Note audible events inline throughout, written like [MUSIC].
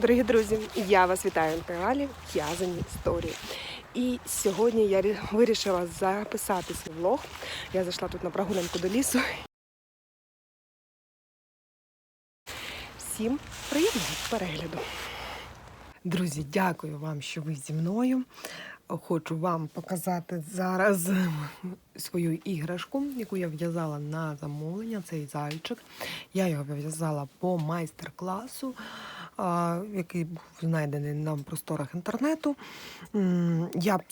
Дорогі друзі, я вас вітаю на каналі В'язані історії. І сьогодні я вирішила записати свій влог. Я зайшла тут на прогулянку до лісу. Всім приємного перегляду. Друзі, дякую вам, що ви зі мною. Хочу вам показати зараз свою іграшку, яку я в'язала на замовлення. Цей зайчик. Я його в'язала по майстер-класу, який був знайдений на просторах інтернету. Я б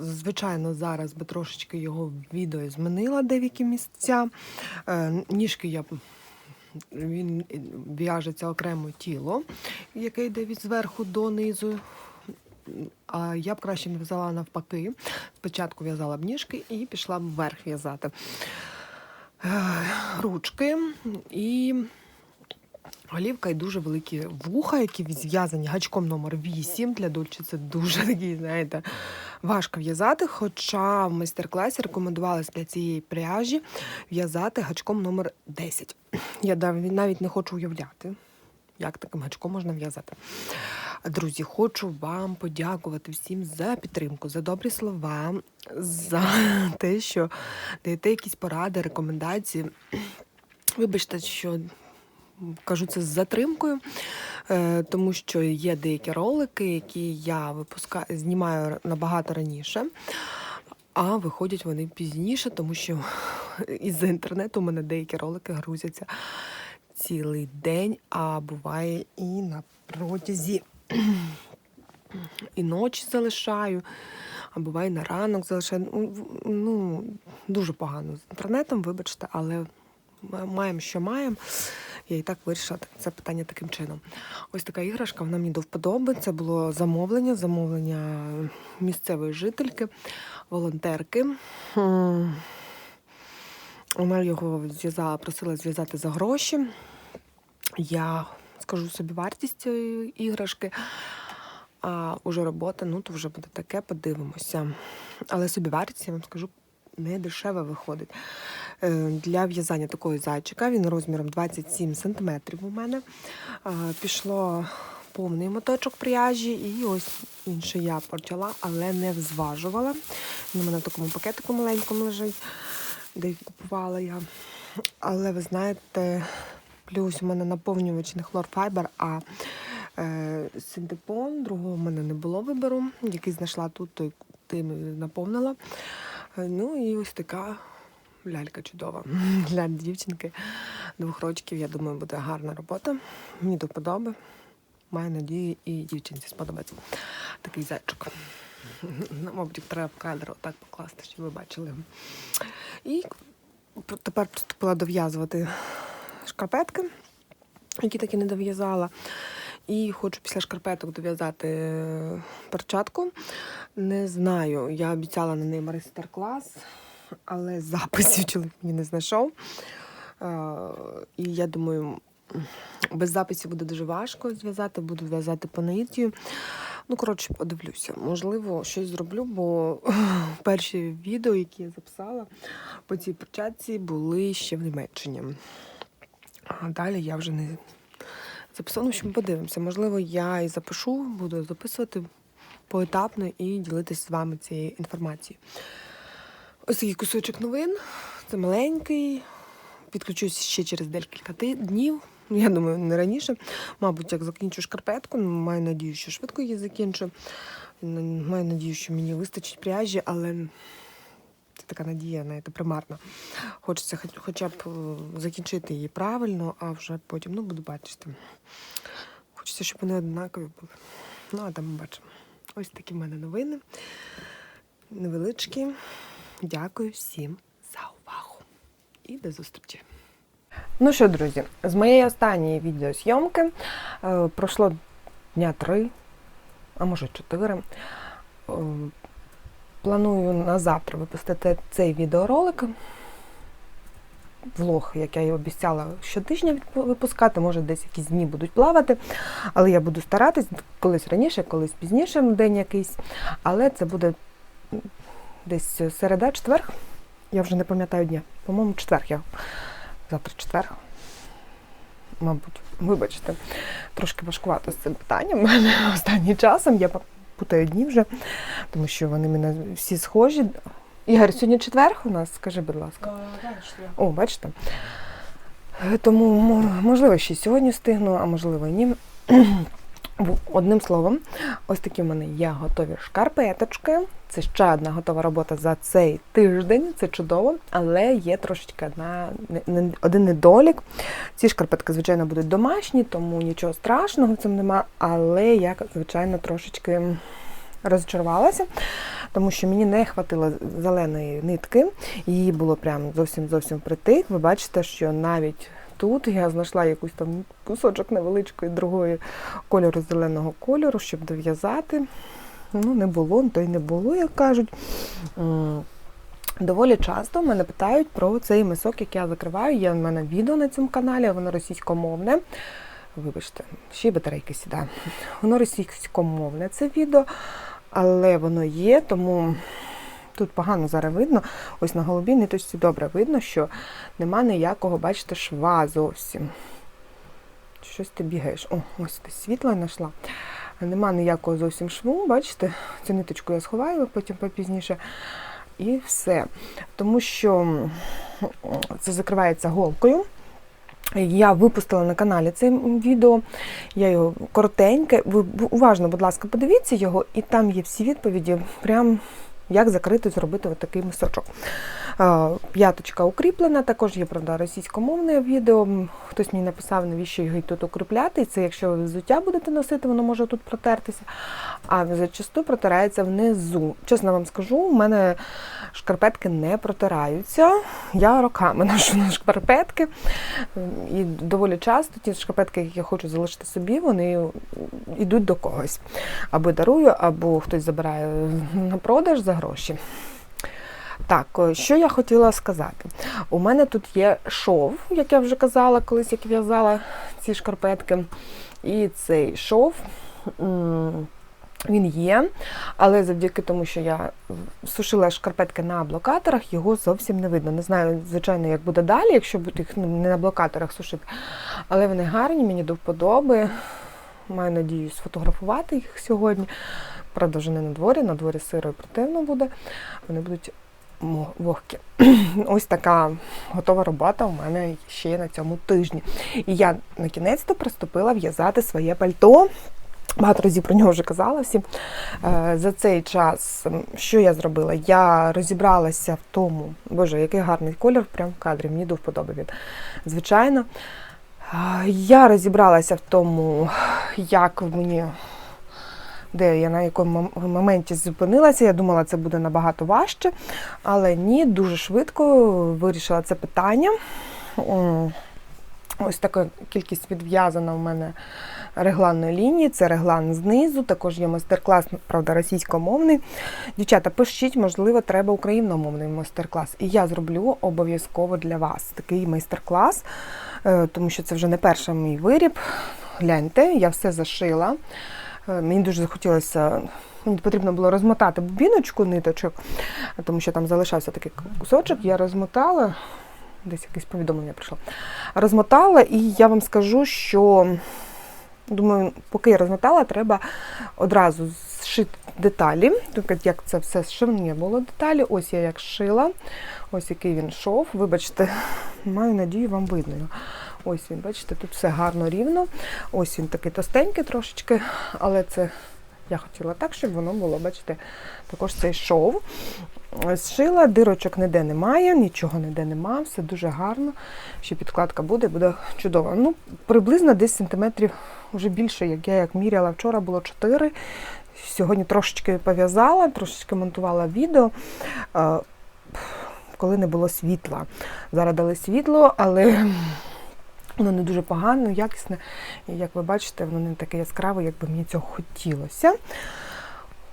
звичайно зараз би трошечки його відео змінила деякі місця. Е, Ніжки я б він в'яжеться окремо тіло, яке йде від зверху до низу. А я б краще не в'язала навпаки. Спочатку в'язала б ніжки і пішла б вверх в'язати. Е, Ручки і голівка і дуже великі вуха, які зв'язані гачком номер 8 Для дольче це дуже такий, знаєте, важко в'язати. Хоча в майстер-класі рекомендувалось для цієї пряжі в'язати гачком номер 10. Я навіть не хочу уявляти, як таким гачком можна в'язати. Друзі, хочу вам подякувати всім за підтримку, за добрі слова, за те, що даєте якісь поради, рекомендації. Вибачте, що кажу це з затримкою, е, тому що є деякі ролики, які я випускаю, знімаю набагато раніше. А виходять вони пізніше, тому що [LAUGHS] із-за інтернету у мене деякі ролики грузяться цілий день, а буває і на протязі [CLEARS THROAT] і ночі залишаю, а буває на ранок залишаю. Ну, Ну, дуже погано з інтернетом, вибачте, але маємо, що маємо. Я і так вирішила це питання таким чином. Ось така іграшка, вона мені до вподоби. Це було замовлення, замовлення місцевої жительки, волонтерки. Вона його зв'язала, просила зв'язати за гроші. Я скажу собі вартість цієї іграшки. А уже робота, ну то вже буде таке, подивимося. Але собі вартість, я вам скажу, не дешево виходить. Е, Для в'язання такого зайчика він розміром 27 см у мене. Пішло повний моточок пряжі, і ось інше я почала, але не взважувала. Він у мене в такому пакетику маленькому лежить, де купувала я. Але ви знаєте, плюс у мене наповнювач не хлорфайбер, а е, синтепон. Другого в мене не було вибору. Який знайшла тут, той тим наповнила. Е, Ну і ось така лялька чудова [LAUGHS] для дівчинки двох років. Я думаю, буде гарна робота. Мені до вподоби. Маю надію, і дівчинці сподобається такий зайчик. [LAUGHS] Ну, Мабуть, треба в кадр отак покласти, щоб ви бачили. І тепер приступила дов'язувати шкарпетки, які так і не дов'язала. І хочу після шкарпеток дов'язати перчатку. Не знаю, я обіцяла на неї майстер-клас, але записів чоловік мені не знайшов. Е, І я думаю, без записів буде дуже важко зв'язати, буду в'язати по наїттю. Ну, коротше, подивлюся. Можливо, щось зроблю, бо [LAUGHS] перші відео, які я записала по цій перчатці, були ще в Німеччині. А далі я вже не записала. Ну, в общем, подивимося. Можливо, я і запишу, буду записувати поетапно і ділитися з вами цією інформацією. Ось такий кусочок новин. Це маленький. Підключусь ще через декілька днів. Я думаю, не раніше. Мабуть, як закінчу шкарпетку, ну, маю надію, що швидко її закінчу. Маю надію, що мені вистачить пряжі, але це така надія, знаєте, примарна. Хочеться хоча б е, закінчити її правильно, а вже потім ну, буду бачити. Хочеться, щоб вони однакові були. Ну, а там ми бачимо. Ось такі в мене новини. Невеличкі. Дякую всім за увагу. І до зустрічі. Ну що, друзі, з моєї останньої відеозйомки е, пройшло дня три, а може чотири. Е, планую на завтра випустити цей відеоролик. Влог, як я і обіцяла щотижня випускати, може десь якісь дні будуть плавати, але я буду старатись колись раніше, колись пізніше, день якийсь. Але це буде десь середа, четверг. Я вже не пам'ятаю дня. По-моєму, четверг я. Завтра четверг. мабуть, вибачте, трошки важкувато з цим питанням. [LAUGHS] Мене останнім часом я путаю дні вже, тому що вони мене всі схожі. Ігор, сьогодні четвер у нас, скажи, будь ласка. О, бачите. Е, Тому можливо, ще сьогодні встигну, а можливо і ні. [CLEARS THROAT] Одним словом, ось такі в мене є готові шкарпеточки. Це ще одна готова робота за цей тиждень. Це чудово, але є трошечки одна, один недолік. Ці шкарпетки, звичайно, будуть домашні, тому нічого страшного в цьому нема. Але я, звичайно, трошечки розчарувалася, тому що мені не хватило зеленої нитки. Її було прям зовсім зовсім притик. Ви бачите, що навіть тут я знайшла якусь там кусочок невеличкої другої кольору зеленого кольору, щоб дов'язати. Ну, не було, то й не було, як кажуть. Доволі часто мене питають про цей мисок, який я закриваю. Є в мене відео на цьому каналі, воно російськомовне. Вибачте, ще й батарейки сідає. Воно російськомовне це відео, але воно є, тому тут погано зараз видно. Ось на голубій ниточці добре видно, що нема ніякого, бачите, шва зовсім. Щось ти бігаєш. О, ось ти світло знайшла. Нема ніякого зовсім шву, бачите, цю ниточку я сховаю потім попізніше. І все. Тому що це закривається голкою. Я випустила на каналі це відео, я його коротеньке. Ви уважно, будь ласка, подивіться його, і там є всі відповіді, прям як закрити, зробити отакий мисочок. П'яточка укріплена, також є, правда, російськомовне відео. Хтось мені написав, навіщо його тут укріпляти. І Це якщо ви взуття будете носити, воно може тут протертися. А зачасту протирається внизу. Чесно вам скажу, у мене шкарпетки не протираються. Я роками [LAUGHS] ношу на шкарпетки. І доволі часто ті шкарпетки, які я хочу залишити собі, вони йдуть до когось. Або дарую, або хтось забирає на продаж гроші. Так, що я хотіла сказати? У мене тут є шов, як я вже казала, колись як в'язала ці шкарпетки. І цей шов. Він є, але завдяки тому, що я сушила шкарпетки на блокаторах, його зовсім не видно. Не знаю, звичайно, як буде далі, якщо їх ну, не на блокаторах сушити. Але вони гарні, мені до вподоби. Маю надію сфотографувати їх сьогодні. Правда, вже не на дворі, на дворі сиро і противно буде. Вони будуть вогкі. [CLEARS THROAT] Ось така готова робота у мене ще на цьому тижні. І я на кінець-то приступила в'язати своє пальто. Багато разів про нього вже казала всім. Е, За цей час, що я зробила? Я розібралася в тому, боже, який гарний колір, прям в кадрі, мені до вподоби він. Звичайно. Я розібралася в тому, як мені, де я на якому моменті зупинилася. Я думала, це буде набагато важче, але ні, дуже швидко вирішила це питання. Ось така кількість відв'язана у мене регланної лінії, це реглан знизу, також є майстер-клас, правда, російськомовний. Дівчата, пишіть, можливо, треба україномовний майстер-клас. І я зроблю обов'язково для вас такий майстер-клас, е, тому що це вже не перший мій виріб. Гляньте, я все зашила. Е, Мені дуже захотілося. Мені потрібно було розмотати бубіночку ниточок, тому що там залишався такий кусочок. Я розмотала, десь якесь повідомлення прийшло. Розмотала, і я вам скажу, що думаю, поки я розмотала, треба одразу зшити деталі. Тобто, як це все зшивання було деталі. Ось я як шила, ось який він шов. Вибачте, маю надію, вам видно. Ось він, бачите, тут все гарно рівно. Ось він такий тостенький трошечки, але це я хотіла так, щоб воно було, бачите, також цей шов. Зшила, дирочок ніде немає, нічого ніде немає, все дуже гарно. Ще підкладка буде, буде чудово. Ну, приблизно десь сантиметрів вже більше, як я як міряла вчора, було 4. Сьогодні трошечки пов'язала, трошечки монтувала відео, е, коли не було світла. Зараз дали світло, але воно не дуже погано, якісне. І як ви бачите, воно не таке яскраве, як би мені цього хотілося.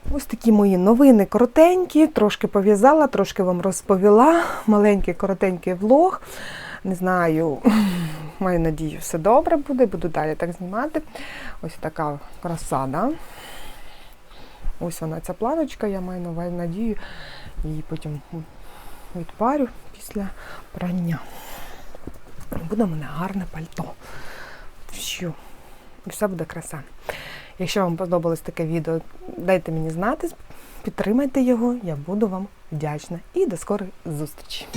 Ось такі мої новини коротенькі, трошки пов'язала, трошки вам розповіла. Маленький коротенький влог. Не знаю, [LAUGHS] маю надію, все добре буде, буду далі так знімати. Ось така краса, да? Ось вона ця планочка, я маю на надію, її потім відпарю після прання. Буде в мене гарне пальто. Вщу. І все буде краса. Якщо вам подобалось таке відео, дайте мені знати, підтримайте його, я буду вам вдячна. І до скорої зустрічі!